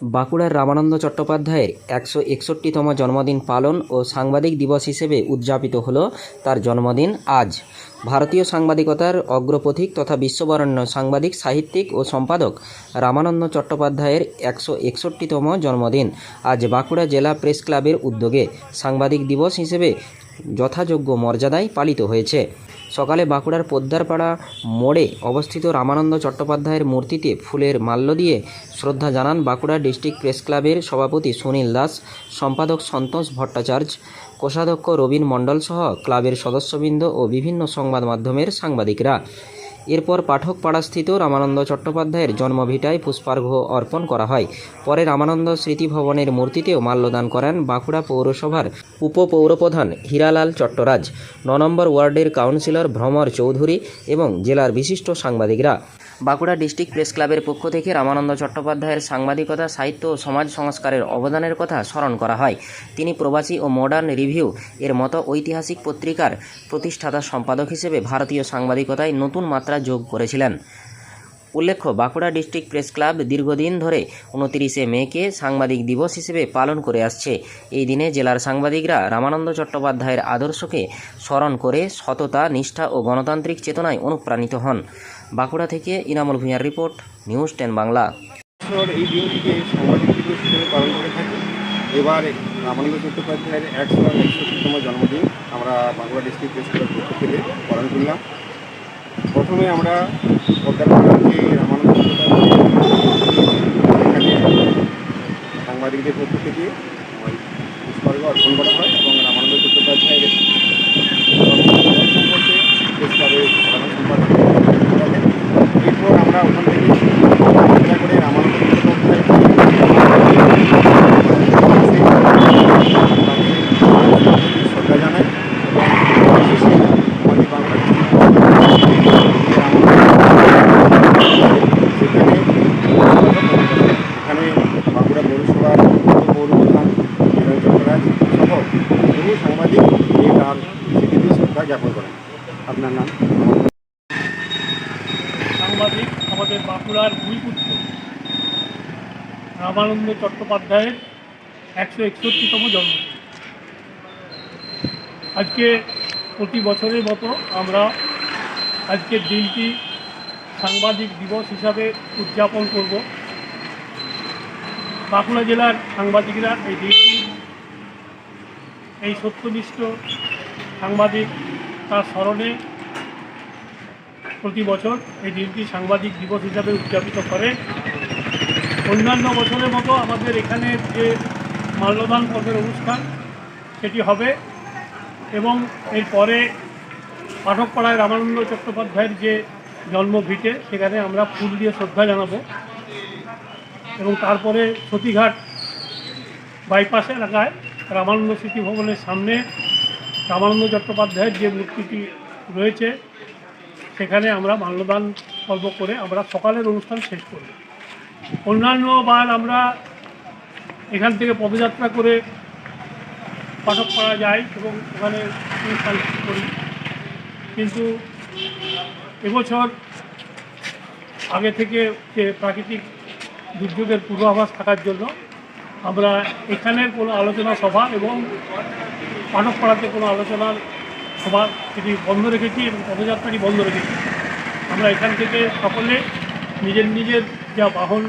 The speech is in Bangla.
বাঁকুড়ার রামানন্দ চট্টোপাধ্যায়ের একশো একষট্টিতম জন্মদিন পালন ও সাংবাদিক দিবস হিসেবে উদযাপিত হল তার জন্মদিন আজ। ভারতীয় সাংবাদিকতার অগ্রপথিক তথা বিশ্ববরণ্য সাংবাদিক, সাহিত্যিক ও সম্পাদক রামানন্দ চট্টোপাধ্যায়ের একশো একষট্টিতম জন্মদিন আজ বাঁকুড়া জেলা প্রেস ক্লাবের উদ্যোগে সাংবাদিক দিবস হিসেবে যথাযোগ্য মর্যাদায় পালিত হয়েছে। সকালে বাঁকুড়ার পোদ্দারপাড়া মোড়ে অবস্থিত রামানন্দ চট্টোপাধ্যায়ের মূর্তিতে ফুলের মাল্য দিয়ে শ্রদ্ধা জানান বাঁকুড়া ডিস্ট্রিক্ট প্রেস ক্লাবের সভাপতি সুনীল দাস, সম্পাদক সন্তোষ ভট্টাচার্য, কোষাধ্যক্ষ রবীন মণ্ডল সহ ক্লাবের সদস্যবৃন্দ ও বিভিন্ন সংবাদ মাধ্যমের সাংবাদিকরা। এরপর পাঠক পাড়াস্থিত রামানন্দ চট্টোপাধ্যায়ের জন্মভিটায় পুষ্পার্ঘ্য অর্পণ করা হয়। পরে রামানন্দ স্মৃতি ভবনের মূর্তিতেও মাল্যদান করেন বাঁকুড়া পৌরসভার উপপৌরপ্রধান হীরালাল চট্টরাজ। ন নম্বর ওয়ার্ডের কাউন্সিলর ভ্রমর চৌধুরী এবং জেলার বিশিষ্ট সাংবাদিকরা। বাঁকুড়া ডিস্ট্রিক্ট প্রেস ক্লাবের পক্ষ থেকে রামানন্দ চট্টোপাধ্যায়ের সাংবাদিকতা, সাহিত্য ও সমাজ সংস্কারের অবদানের কথা স্মরণ করা হয়। তিনি প্রবাসী ও মডার্ন রিভিউ এর মতো ঐতিহাসিক পত্রিকার প্রতিষ্ঠাতা সম্পাদক হিসেবে ভারতীয় সাংবাদিকতায় নতুন মাত্রা যোগ করেছিলেন। উল্লেখ্য, বাঁকুড়া ডিস্ট্রিক্ট প্রেস ক্লাব দীর্ঘদিন ধরে উনতিরিশে মেকে সাংবাদিক দিবস হিসেবে পালন করে আসছে। এই দিনে জেলার সাংবাদিকরা রামানন্দ চট্টোপাধ্যায়ের আদর্শকে স্মরণ করে সততা, নিষ্ঠা ও গণতান্ত্রিক চেতনায় অনুপ্রাণিত হন। বাঁকুড়া থেকে ইনামুল ভূঁইয়ার রিপোর্ট, নিউজ টেন বাংলা। এবার রামানন্দ চট্টোপাধ্যায়ের একশো একষট্টিতম জন্মদিন আমরা বাঁকুড়া ডিস্ট্রিক্ট প্রেস ক্লাবের পক্ষ থেকে পালন করলাম। প্রথমে আমরা রামানন্দ এখানে সাংবাদিকদের পক্ষ থেকে ওই পুষ্পার্ঘ অর্পণ করা হয় এবং রামানন্দ চট্টোপাধ্যায়ের জন্মদিন সম্পর্কে প্রেস ক্লাবের সাধারণ সম্পাদক বক্তব্য রাখেন। এরপর আমরা ওখান থেকে যাত্রা করে রামানন্দ চট্টোপাধ্যায় শ্রদ্ধা জানাই এবং বিশেষে আমাদের বাংলা সেখানে এখানে বাঁকুড়া পৌরসভার পৌরপ্রধান বিনয় চট্টরাজ সহ বহু সাংবাদিক এই তার জ্ঞাপন করেন আপনার নাম? সাংবাদিক, আমাদের বাঁকুড়ার ভূমিপুত্র রামানন্দ চট্টোপাধ্যায়ের একশো একষট্টিতম জন্মদিন। আজকে প্রতি বছরের মতো আমরা আজকের দিনটি সাংবাদিক দিবস হিসাবে উদযাপন করব। বাঁকুড়া জেলার সাংবাদিকরা এই দিনটি, এই সত্যনিষ্ঠ সাংবাদিক তার স্মরণে প্রতি বছর এই দিনটি সাংবাদিক দিবস হিসাবে উদযাপিত করে। অন্যান্য বছরের মতো আমাদের এখানে যে মাল্যদান পর্বের অনুষ্ঠান, সেটি হবে এবং এরপরে পাঠকপাড়ায় রামানন্দ চট্টোপাধ্যায়ের যে জন্মভিটে সেখানে আমরা ফুল দিয়ে শ্রদ্ধা জানাব। এবং তারপরে সতীঘাট বাইপাস এলাকায় রামানন্দ স্মৃতি ভবনের সামনে রামানন্দ চট্টোপাধ্যায়ের যে মূর্তিটি রয়েছে, সেখানে আমরা মাল্যদান পর্ব করে আমরা সকালের অনুষ্ঠান শেষ করি। অন্যান্য বার আমরা এখান থেকে পদযাত্রা করে পাঠক করা যায় এবং ওখানে অনুষ্ঠান করি। কিন্তু এবছর আগে থেকে যে প্রাকৃতিক দুর্যোগের পূর্বাভাস থাকার জন্য আমরা এখানের কোনো আলোচনা সভা এবং পাঠকপাড়াতে কোনো আলোচনার সভা সেটি বন্ধ রেখেছি এবং পদযাত্রাটি বন্ধ রেখেছি। আমরা এখান থেকে সকলে নিজের নিজের যা বাহন